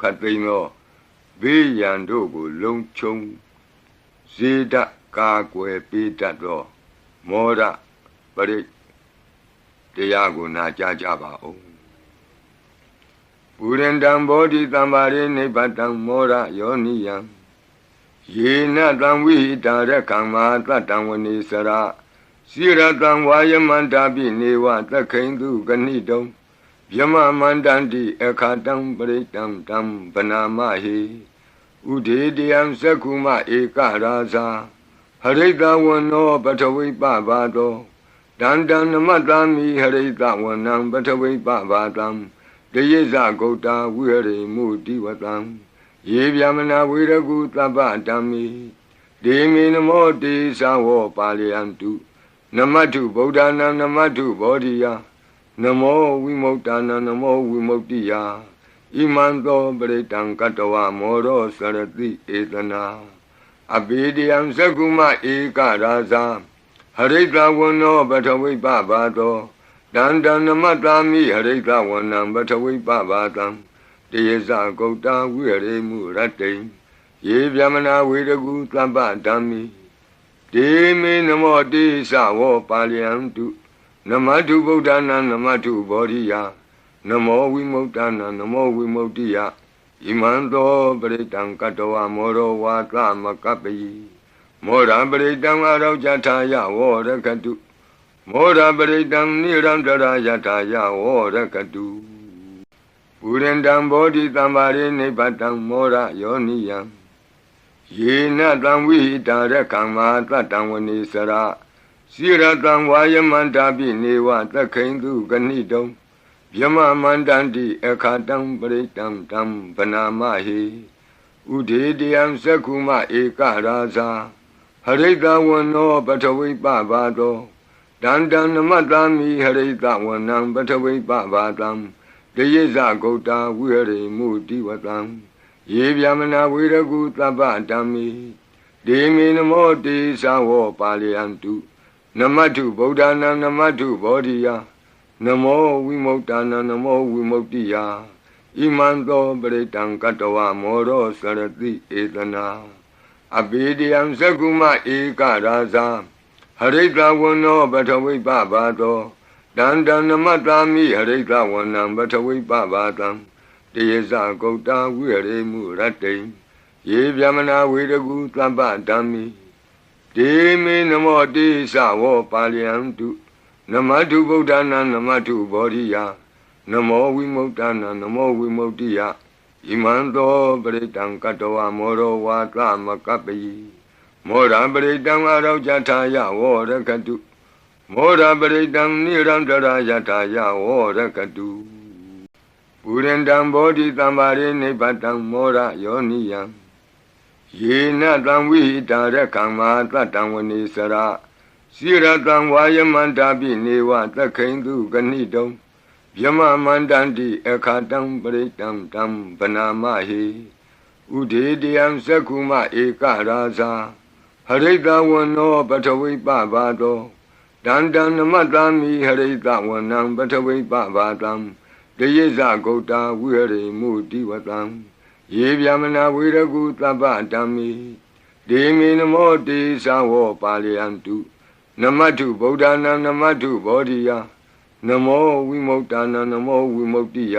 ခတ်သိမ်းသောဘေးရန်တို့ကို လုံခြုံဇေဒကာကွယ်ပေးတတ်သောမောရပရိတရားကိုနာကြားကြပါဦးပုရိန္တံဘောဓိတံပါရိနိဗ္ဗတံမောရယောနိယံယေနတံဝိဟိတာရကံမာတတံဝနေစရာစိရတံဝါယမန္တာပိနေဝသက္ခိန်သူကဏိတုံ ဗျမမန္တန္တိအခါတံပရိတံတံဗနာမဟိဥဒေတယံသက္ခုမဧကရာဇာဟရိတဝနောပထဝိပဘာတောဒန္တံနမတ္တမိဟရိတဝနံပထဝိပဘာတံတယေဇဂௌတာဝိဟရိမုတိဝတံယေဗျမနာဝေရကုသဗ္ဗဓမ္မိဒေမေနမောတေသဝောပါလယံတုနမတုဗုဒ္ဓနာနမတုဘောဓိယ နမောဝိမု ക്ത နာနမောဝိမု ക്തി ယဣမံသောပရိတံကတဝမောရောစရတိဧတနာအဘိဒယံသကုမဧကရာဇာဟရိတဝနောပထဝိပဘာသောတန္တနမတ္တာမိဟရိတဝနံပထဝိပဘာတံတယေဇဂௌတာဝိရေမှုရတ္တိယေဗျမနာဝေရကုသဗ္ဗဓမ္မိဒေမေနမောတိသဝောပါလယံတု နမတုဗုဒ္ဓနာနမတုဘောဓိယနမောဝိမု ക്ത နာနမောဝိမု ക്തി ယဣမံသောပရိတံကတဝမောရောဝါသမကပ္ပိမောရပရိတံအရောကြထာယဝောရကတုမောရပရိတံနိရန္တရာယထာယဝောရကတုပုရိန္တံဘောဓိတံပါရိနိဗ္ဗတံမောရယောနိယံယေနတံဝိဟိတာရကံမာတတံဝနေစရာ စိရတံဝါယမန္တာပိနေဝသက္ခိန်သူကဏိတုံဗျမမန္တန္တိအခါတံပရိတံတံဗနာမဟိဥဒေတယံသက္ခုမဧကရာဇာဟရိတဝနောပထဝိပဘာတောတန္တံနမတ္တမိဟရိတဝနံပထဝိပဘာတံတယေဇဂௌတာဝိဟရိမုတိဝတံယေဗျမနာဝေရကုသဗ္ဗဓမ္မိဒေမေနမောတေသဝောပါလယံတု နမတုဗုဒ္ဓနာနမတုဘောဓိယနမောဝိမု ക്ത နာနမောဝိမု ക്തി ယဣမံသောပရိတံကတဝမောရောစရတိဧတနာအဘိဒယံသကုမဧကရာဇာဟရိတဝနောပထဝိပဘာသောတန္တနမတ္တာမိဟရိတဝနံပထဝိပဘာတံတယေဇဂௌတာဝိရေမှုရတ္တိယေဗျမနာဝေရကုသဗ္ဗဓမ္မိ ဒေမေနမောတိသဝောပါလယံတုနမတုဗုဒ္ဓနာနမတုဘောဓိယနမောဝိမု ക്ത နာနမောဝိမု ക്തി ယဣမံသောပရိတံကတဝမောရောဝါသမကပ္ပိမောရပရိတံအရောကြထာယဝောရကတုမောရပရိတံနိရန္တရာယထာယဝောရကတုပုရိန္တံဘောဓိတံပါရိနိဗ္ဗတံမောရယောနိယံ ယေနတံဝိဟိတာရကံမာတတံဝနေစရာစိရတံဝါယမန္တာပိနေဝသက္ခိန်သူကဏိတုံဗျမမန္တန္တိအခါတံပရိတံတံဗနာမဟိဥဒေတယံသက္ခုမဧကရာဇာဟရိတဝနောပထဝိပဘာတောတန္တံနမတ္တမိဟရိတဝနံပထဝိပဘာတံတယေဇဂௌတာဝိဟရိမုတိဝတံ ယေဗျမနာဝေရကုသဗ္ဗဓမ္မိဒေမေနမောတေသဝောပါလယံတုနမတုဗုဒ္ဓနာနမတုဘောဓိယနမောဝိမု ക്ത နာနမောဝိမု ക്തി ယ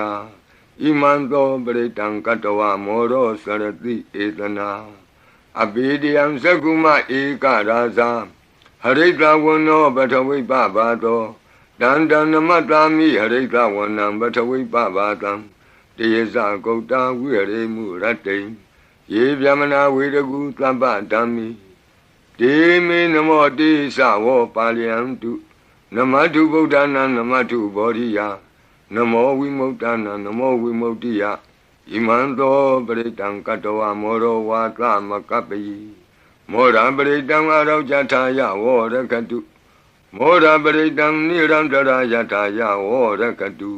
ဣမံသောပရိတံကတဝမောရောစရတိဧတနာအဘိဒယံသကုမဧကရာဇာဟရိတဝနောပထဝိပဘာသောတန္တနမတ္တာမိဟရိတဝနံပထဝိပဘာတံ တယေဇဂௌတာဝိရေမှုရတ္တိယေဗျမနာဝေရကုသဗ္ဗဓမ္မိဒေမေနမောတိသဝောပါလယံတုနမတုဗုဒ္ဓနာနမတုဘောဓိယနမောဝိမု ക്ത နာနမောဝိမု ക്തി ယဣမံသောပရိတံကတဝမောရောဝါသမကပ္ပိမောရပရိတံအရောကြထာယဝောရကတုမောရပရိတံနိရန္တရာယထာယဝောရကတု